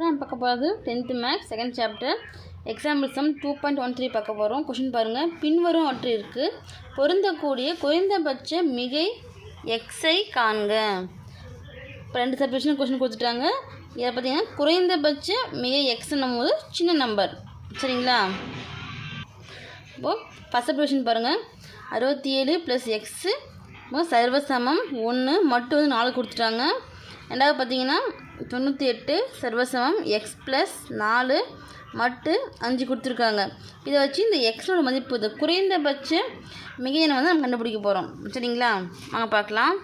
இப்போ நம்ம பார்க்க போகிறது tenth maths second chapter example sum two point one three பார்க்க போகிறோம் கொஷின் பாருங்கள் பின்வரும் அவற்றிற்கு பொருந்தக்கூடிய குறைந்தபட்ச மிகை எக்ஸை காண்க. இப்போ ரெண்டு சப்டிஷன் கொஷின் கொடுத்துட்டாங்க. இதை பார்த்தீங்கன்னா குறைந்தபட்ச மிகை எக்ஸ்ன்னும் போது சின்ன நம்பர் சரிங்களா? இப்போது ஃபஸ்ட் சப்ஜெக்ஷன் பாருங்கள் அறுபத்தி ஏழு ப்ளஸ் எக்ஸு சர்வசமம் ஒன்று மட்டும் வந்து நாலு கொடுத்துட்டாங்க. ரெண்டாவது பார்த்தீங்கன்னா தொண்ணூற்றி எட்டு சர்வசமம் எக்ஸ் ப்ளஸ் நாலு மட்டு அஞ்சு கொடுத்துருக்காங்க. இதை வச்சு இந்த எக்ஸோட மதிப்பு இது. குறைந்தபட்ச மிகையினை வந்து நம்ம கண்டுபிடிக்க போகிறோம் சரிங்களா? வாங்க பார்க்கலாம்.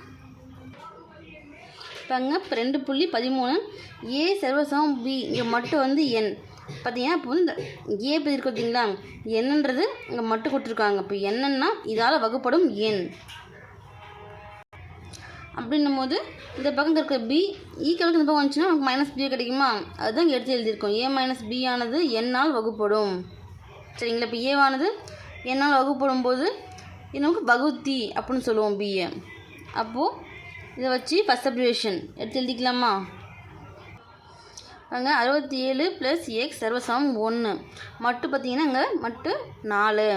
பாருங்க இப்போ ரெண்டு புள்ளி பதிமூணு. ஏ சர்வசமம் பி இங்கே மட்டும் வந்து என் பார்த்தீங்கன்னா இப்போ வந்து இந்த ஏ இப்போ பார்த்தீங்களா என்னன்றது இங்கே மட்டும் கொடுத்துருக்காங்க. இப்போ என்னன்னா இதால் வகுப்படும் எண் அப்படின்னும் போது இந்த பக்கம் இருக்க பி ஈக்குவலுக்கு e இந்த பக்கம் வந்துச்சுன்னா நமக்கு மைனஸ் பி கிடைக்குமா? அதுதான் எடுத்து எழுதியிருக்கோம். ஏ மைனஸ் பி ஆனது என்னால் வகுப்படும். சரிங்களா? இப்போ ஏவானது என்னால் வகுப்படும் போது இது நமக்கு வகுத்தி அப்படின்னு சொல்லுவோம் பிஏ அப்போது இதை வச்சு ஃபஸ்ட் அப்ரிவேஷன் எடுத்து எழுதிக்கலாமா? அங்கே அறுபத்தி ஏழு ப்ளஸ் எக்ஸ் சர்வசம் ஒன்று மட்டு பார்த்தீங்கன்னா இங்கே மட்டு நாலு.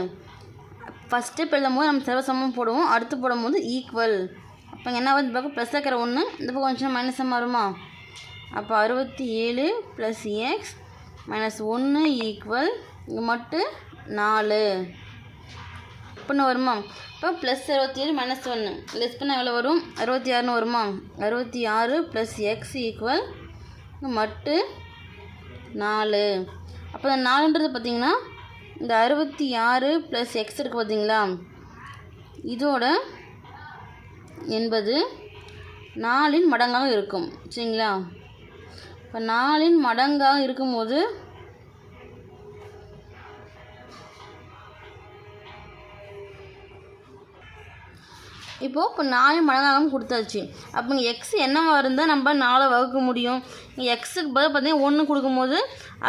ஃபஸ்ட் ஸ்டெப் எழுதும் போது நம்ம சர்வசமம் போடுவோம். அடுத்து போடும்போது ஈக்குவல் அப்போ என்ன வந்து பக்கம் ப்ளஸ் இருக்கிற ஒன்று இந்த பக்கம் கொஞ்சம் மைனஸாக வருமா அப்போ அறுபத்தி ஏழு ப்ளஸ் எக்ஸ் மைனஸ் ஒன்று ஈக்குவல் இங்கே மட்டு நாலு. அப்புடின்னு வருமா? இப்போ ப்ளஸ் அறுபத்தி ஏழு மைனஸ் ஒன்று லெஸ் பண்ணால் எவ்வளோ வரும்? அறுபத்தி ஆறுன்னு வருமா? அறுபத்தி ஆறு ப்ளஸ் எக்ஸ் ஈக்குவல் மட்டு நாலு. அப்போ இந்த நாலுன்றது பார்த்திங்கன்னா இந்த அறுபத்தி ஆறு ப்ளஸ் எக்ஸ் இருக்குது பார்த்தீங்களா இதோட என்பது நாலின் மடங்காக இருக்கும். சரிங்களா? இப்போ நாலின் மடங்காக இருக்கும்போது இப்போது இப்போ நாலு மடங்காகவும் கொடுத்தாச்சு. அப்போ இங்கே எக்ஸ் என்னவா இருந்தால் நம்ம நாலை வகுக்க முடியும். இங்கே எக்ஸுக்கு பதில் பார்த்தீங்கன்னா ஒன்று கொடுக்கும்போது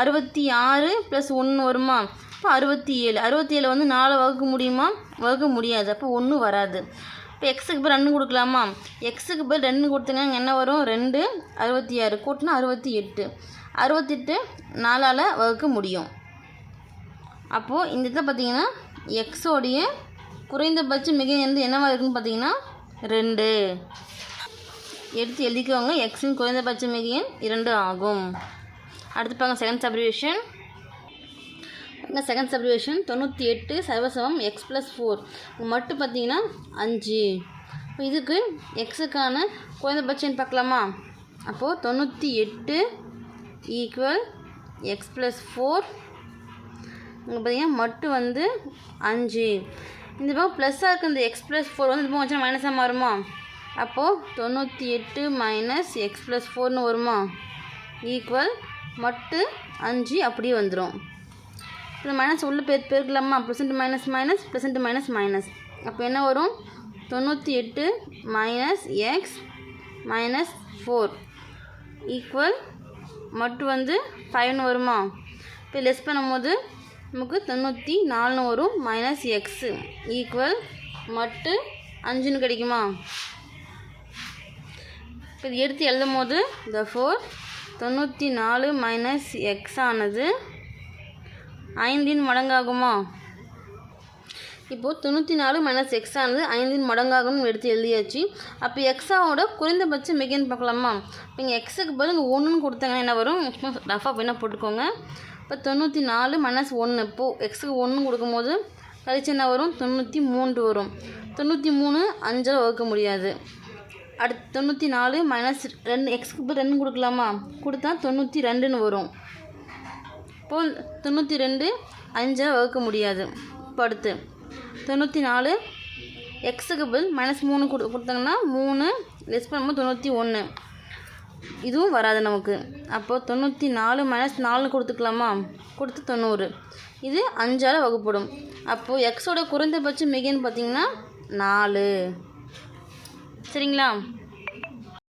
அறுபத்தி ஆறு ப்ளஸ் ஒன்று வருமா? இப்போ அறுபத்தி ஏழு அறுபத்தி ஏழு வந்து நாலை வகுக்க முடியுமா? வகுக்க முடியாது. அப்போ ஒன்று வராது. இப்போ எக்ஸுக்கு போய் ரெண்டு கொடுக்கலாமா? எக்ஸுக்கு போய் ரெண்டு கொடுத்தீங்கன்னா என்ன வரும்? ரெண்டு அறுபத்தி ஆறு. கூட்டினா அறுபத்தி எட்டு. அறுபத்தெட்டு நாலால் வகுக்க முடியும். அப்போது இந்த இதை பார்த்தீங்கன்னா எக்ஸோடைய குறைந்தபட்ச மிக வந்து என்னவாக இருக்குன்னு பார்த்தீங்கன்னா ரெண்டு. எடுத்து எழுதிக்கோங்க. எக்ஸின் குறைந்தபட்ச மிகையின் இரண்டு ஆகும். அடுத்து பாருங்கள் செகண்ட் சப்ரிவேஷன் இங்கே செகண்ட் சப்ரிவேஷன் தொண்ணூற்றி எட்டு சர்வசமம் எக்ஸ் ப்ளஸ் ஃபோர் மட்டும் பார்த்தீங்கன்னா அஞ்சு. இப்போ இதுக்கு எக்ஸுக்கான குறைந்தபட்சம் பார்க்கலாமா? அப்போது தொண்ணூற்றி எட்டு ஈக்குவல் எக்ஸ் ப்ளஸ் ஃபோர் இங்கே பார்த்தீங்கன்னா மட்டு வந்து அஞ்சு. இந்த பக்கம் ப்ளஸ்ஸாக இருக்க இந்த எக்ஸ் ப்ளஸ் ஃபோர் வந்து இந்த பக்கம் வச்சுன்னா மைனஸாக மாறுமா? அப்போது தொண்ணூற்றி எட்டு மைனஸ் எக்ஸ் ப்ளஸ் ஃபோர்னு வருமா? ஈக்குவல் மட்டு அஞ்சு அப்படியே வந்துடும் இப்போ மைனஸ் உள்ள பேர் பெருக்கலாமா? Plus and minus minus plus and minus minus அப்போ என்ன வரும்? தொண்ணூற்றி எட்டு minus x minus four equal மட்டு வந்து ஃபைவ்னு வருமா? இப்போ லெஸ் பண்ணும்போது நமக்கு தொண்ணூற்றி நாலுன்னு வரும். மைனஸ் எக்ஸு ஈக்குவல் மட்டு அஞ்சுன்னு கிடைக்குமா? இப்போ இது எடுத்து எழுதும் போது இந்த ஃபோர் தொண்ணூற்றி நாலு மைனஸ் எக்ஸ் ஆனது ஐந்தின் மடங்காகுமா? இப்போது தொண்ணூற்றி நாலு மைனஸ் எக்ஸ் ஆனது ஐந்தின் மடங்காகணும்னு எடுத்து எழுதியாச்சு. அப்போ எக்ஸாவோட குறைந்தபட்ச மிகன்னு பார்க்கலாமா? இப்போ இங்கே எக்ஸுக்கு பதில் இங்கே ஒன்றுன்னு கொடுத்தாங்கன்னா என்ன வரும்? ரஃபாக வேணால் போட்டுக்கோங்க. இப்போ தொண்ணூற்றி நாலு மைனஸ் ஒன்று இப்போது எக்ஸுக்கு ஒன்று கொடுக்கும்போது கழிச்சு என்ன வரும்? தொண்ணூற்றி மூன்று வரும். தொண்ணூற்றி மூணு அஞ்சால் வகுக்க முடியாது. அடுத்து தொண்ணூற்றி நாலு மைனஸ் ரெண்டு எக்ஸுக்கு ரெண்டு கொடுக்கலாமா? கொடுத்தா தொண்ணூற்றி ரெண்டுன்னு வரும். இப்போது தொண்ணூற்றி ரெண்டு அஞ்சால் வகுக்க முடியாது. படுத்து. தொண்ணூற்றி நாலு எக்ஸுக்கு பதில் மைனஸ் மூணு கொடு கொடுத்தாங்கன்னா மூணு லெஸ் பண்ணும்போது தொண்ணூற்றி ஒன்று இதுவும் வராது நமக்கு. அப்போது தொண்ணூற்றி நாலு மைனஸ் நாலு கொடுத்துக்கலாமா? கொடுத்து தொண்ணூறு. இது அஞ்சால் வகுப்படும். அப்போது எக்ஸோட குறைந்தபட்ச மிகைன்னு பார்த்திங்கன்னா நாலு. சரிங்களா?